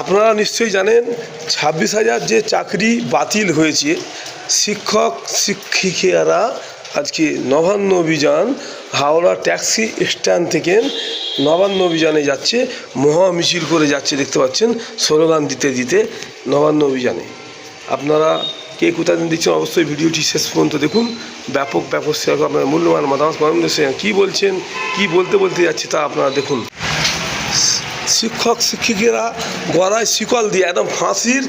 আপনারা নিশ্চয়ই জানেন, ছাব্বিশ হাজার যে চাকরি বাতিল হয়েছে, শিক্ষক, শিক্ষিকারা আজকে নবান্ন অভিযান, হাওড়া ট্যাক্সি স্ট্যান্ড থেকে নবান্ন অভিযানে যাচ্ছে, মহা মিছিল করে যাচ্ছে, দেখতে পাচ্ছেন, স্লোগান দিতে দিতে নবান্ন অভিযানে। আপনারা কে কোথায় দিন দিচ্ছেন অবশ্যই ভিডিওটি শেষ পর্যন্ত দেখুন। ব্যাপক ব্যাপক সেরকম আপনার মূল্যবান মতামত কমেন্ট কী বলছেন কি বলতে বলতে যাচ্ছে তা আপনারা দেখুন। শিক্ষক শিক্ষিকেরা গলায় শিকল দিয়ে একদম ফাঁসির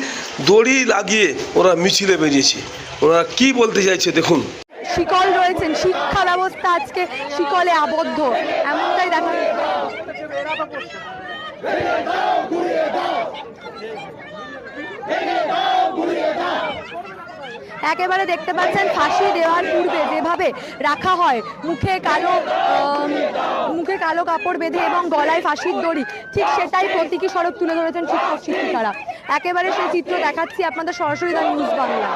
দড়ি লাগিয়ে ওরা মিছিলে বেরিয়েছে। ওরা কি বলতে চাইছে দেখুন। শিকল রয়েছেন শিক্ষা ব্যবস্থা আজকে শিকলে আবদ্ধ। এমনটাই দেখা একেবারে দেখতে পাচ্ছেন ফাঁসি দেওয়ার পূর্বে যেভাবে রাখা হয়, মুখে কালো মুখে কালো কাপড় বেঁধে এবং গলায় ফাঁসির দড়ি, ঠিক সেটাই প্রতীকী স্বরূপ তুলে ধরেছেন শিক্ষক, শিক্ষিকারা। একেবারে সেই চিত্র দেখাচ্ছি আপনাদের সরাসরি দ্য নিউজ বাংলা।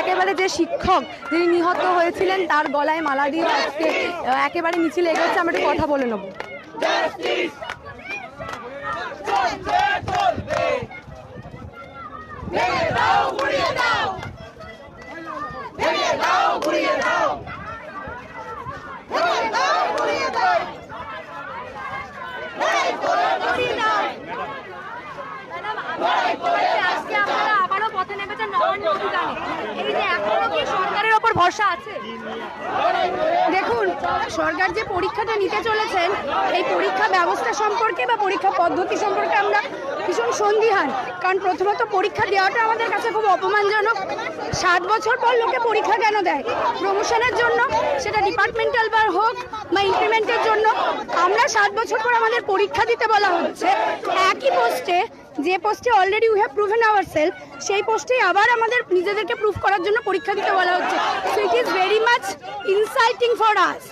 একেবারে যে শিক্ষক যিনি নিহত হয়েছিলেন, তার গলায় মালা দিয়ে আজকে, একেবারে মিছিল এগোচ্ছে, আমরা একটু কথা বলে নেব আজকে আপনারা আবারও পথে নেমেছেন নবান্ন অভিযানে এই যে এখনও কি সরকারের ওপর ভরসা আছে? দেখুন, সরকার যে পরীক্ষাটা নিতে চলেছেন, এই পরীক্ষা ব্যবস্থা সম্পর্কে বা পরীক্ষা পদ্ধতি সম্পর্কে আমরা ভীষণ সন্দিহান। কারণ প্রথমত পরীক্ষা দেওয়াটা আমাদের কাছে খুব অপমানজনক। সাত বছর পর লোকে পরীক্ষা কেন দেয়? প্রমোশনের জন্য, সেটা ডিপার্টমেন্টাল বার হোক বা ইনক্রিমেন্টের জন্য, আমরা সাত বছর পর আমাদের পরীক্ষা দিতে বলা হচ্ছে। একই পোস্টে যে পোস্টে already we have proven our self সেই পোস্টেই আবার আমাদের নিজেদেরকে প্রুভ করার জন্য পরীক্ষা দিতে বলা হচ্ছে। So it is very much insighting for us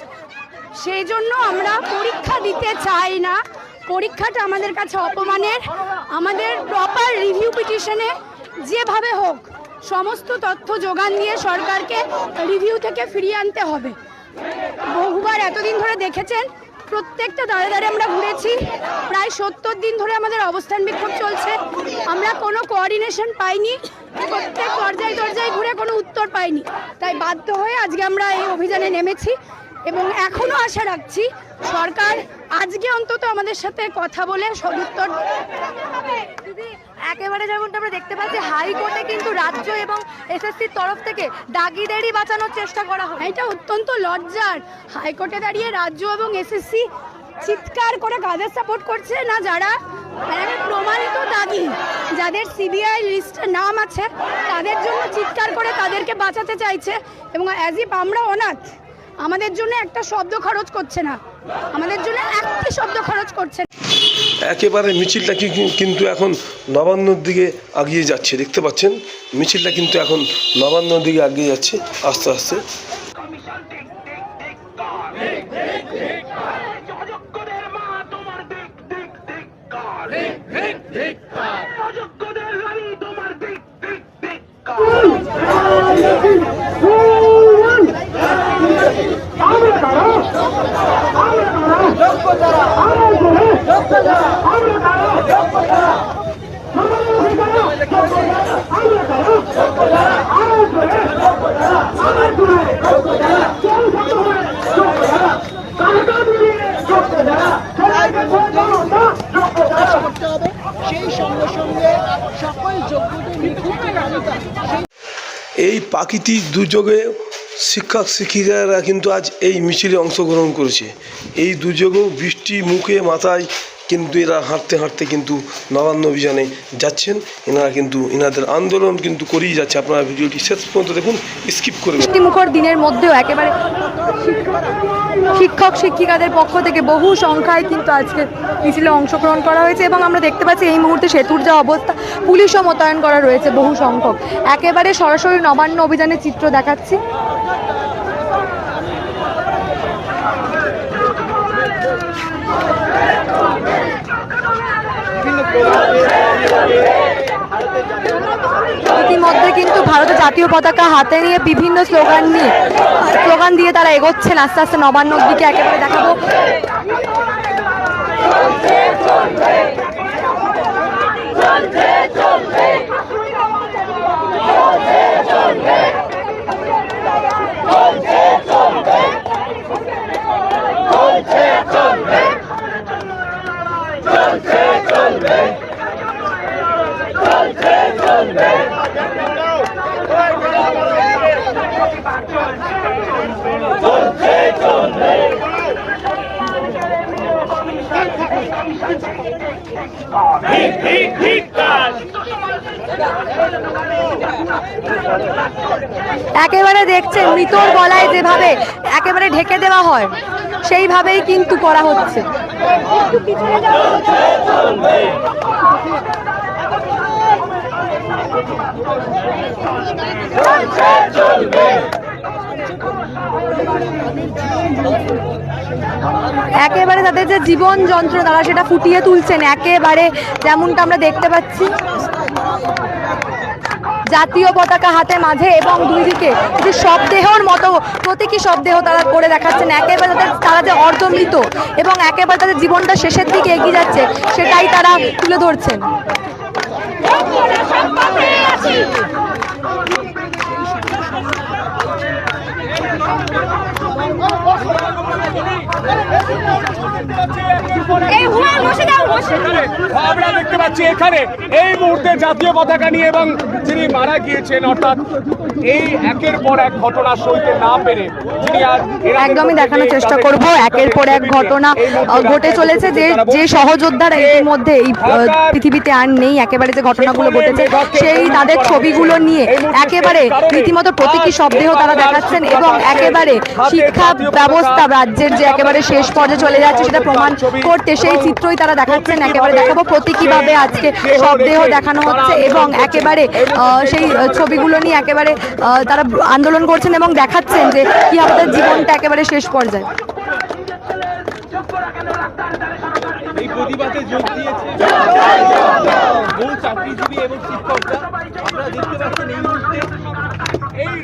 সেই জন্য আমরা পরীক্ষা দিতে চাই না। পরীক্ষাটা আমাদের কাছে অপমানের। আমাদের প্রপার রিভিউ পিটিশনে যেভাবে হোক, সমস্ত তথ্য যোগান দিয়ে সরকারকে রিভিউ থেকে ফিরিয়ে আনতে হবে। বহুবার এতদিন ধরে দেখেছেন প্রত্যেকটা দাঁড়ে দাঁড়ে আমরা ঘুরেছি। প্রায় সত্তর দিন ধরে আমাদের অবস্থান বিক্ষোভ চলছে। আমরা কোনো কোঅর্ডিনেশন পাইনি। প্রত্যেক পর্যায়ে পর্যায়ে ঘুরে কোনো উত্তর পাইনি। তাই বাধ্য হয়ে আজকে আমরা এই অভিযানে নেমেছি। এবং এখনও আশা রাখছি সরকার আজকে অন্তত আমাদের সাথে কথা বলে সদুত্তর দিদি একেবারে যেমনটা আমরা দেখতে পাচ্ছি হাইকোর্টে কিন্তু রাজ্য এবং এসএসসির তরফ থেকে দাগিদেরই বাঁচানোর চেষ্টা করা হয়। এটা অত্যন্ত লজ্জার। হাইকোর্টে দাঁড়িয়ে রাজ্য এবং এসএসসি চিৎকার করে কাদের সাপোর্ট করছে না যারা? মানে প্রমাণিত দাগি। যাদের সিবিআই লিস্টে নাম আছে তাদের জন্য চিৎকার করে তাদেরকে বাঁচাতে চাইছে। এবং অ্যাজ ইফ আমরা অনাথ আমাদের জন্য একটা শব্দ খরচ করছে না আমাদের জন্য একটি শব্দ খরচ করছে না। একেবারে মিছিলটা কি- কি- কিন্তু এখন নবান্নর দিকে আগিয়ে যাচ্ছে দেখতে পাচ্ছেন মিছিলটা কিন্তু এখন নবান্নর দিকে আগিয়ে যাচ্ছে আস্তে আস্তে অযোগ্যদের মা তোমার দিক দিক দিক কার অযোগ্যদের রানী তোমার দিক দিক দিক এই প্রাকৃতিক দুর্যোগে শিক্ষক শিক্ষিকারা কিন্তু আজ এই মিছিলে অংশগ্রহণ করেছে। এই দুর্যোগেও বৃষ্টি মুখে মাথায় কিন্তু এরা হাঁটতে হাঁটতে কিন্তু নবান্ন অভিযানে যাচ্ছেন। এনারা কিন্তু এনাদের আন্দোলন কিন্তু করেই যাচ্ছে। আপনারা ভিডিওটি শেষ পর্যন্ত দেখুন, স্কিপ করবেন মুখর দিনের মধ্যেও একেবারে শিক্ষক- শিক্ষক, শিক্ষিকাদের পক্ষ থেকে বহু সংখ্যায় কিন্তু আজকে মিছিলে অংশগ্রহণ করা হয়েছে এবং আমরা দেখতে পাচ্ছি এই মুহূর্তে সেতুর যা অবস্থা, পুলিশও মোতায়েন করা রয়েছে বহু সংখ্যক। একেবারে সরাসরি নবান্ন অভিযানের চিত্র দেখাচ্ছি। ইতিমধ্যে কিন্তু ভারতের জাতীয় পতাকা হাতে নিয়ে বিভিন্ন স্লোগান নিয়ে স্লোগান দিয়ে তারা এগোচ্ছেন আস্তে আস্তে নবান্নর দিকে একেবারে দেখাবো চলবে একেবারে দেখছেন মৃতর গলায় যেভাবে একেবারে ঢেকে দেওয়া হয়, সেইভাবেই কিন্তু করা হচ্ছে। একেবারে তাদের যে জীবন যন্ত্র তারা সেটা ফুটিয়ে তুলছেন। একেবারে যেমনটা আমরা দেখতে পাচ্ছি জাতীয় পতাকা হাতে মাঝে এবং দুই দিকে যে শবদেহর মতো, প্রতীকী শবদেহ তারা করে দেখাচ্ছেন। একেবারে তাদের, তারা যে অর্ধমৃত এবং একেবারে তাদের জীবনটা শেষের দিকে এগিয়ে যাচ্ছে, সেটাই তারা তুলে ধরছেন আমরা সব পথে আছি এই হুমায়ুন বসে দাও বসে এখানে আমরা দেখতে পাচ্ছি এখানে এই মুহূর্তে জাতীয় পতাকা নিয়ে এবং যিনি মারা গিয়েছেন অর্থাৎ এই একের পর এক ঘটনা সইতে না পেরে একদমই দেখানোর চেষ্টা করব। একের পর এক ঘটনা ঘটে চলেছে যে যে সহযোদ্ধারা এর মধ্যে এই পৃথিবীতে আর নেই একেবারে যে ঘটনাগুলো ঘটেছে সেই তাদের ছবিগুলো নিয়ে একেবারে রীতিমতো প্রতীকী শব্দেহ তারা দেখাচ্ছেন এবং একেবারে শিক্ষা ব্যবস্থা রাজ্যের যে একেবারে শেষ পর্যায়ে চলে যাচ্ছে সেটা প্রমাণ করতে সেই চিত্রই তারা দেখাচ্ছেন একেবারে দেখাবো প্রতীকীভাবে আজকে শবদেহ দেখানো হচ্ছে এবং একেবারে সেই ছবিগুলো নিয়ে একেবারে তারা আন্দোলন করছেন এবং দেখাচ্ছেন যে কি তার জীবনটা একেবারে শেষ পর্যায়ে। প্রতিবাদে যোগ দিয়েছে বহু চাকরিজীবী এবং শিক্ষকরা। দেখতে পাচ্ছেন এই মুহূর্তে এই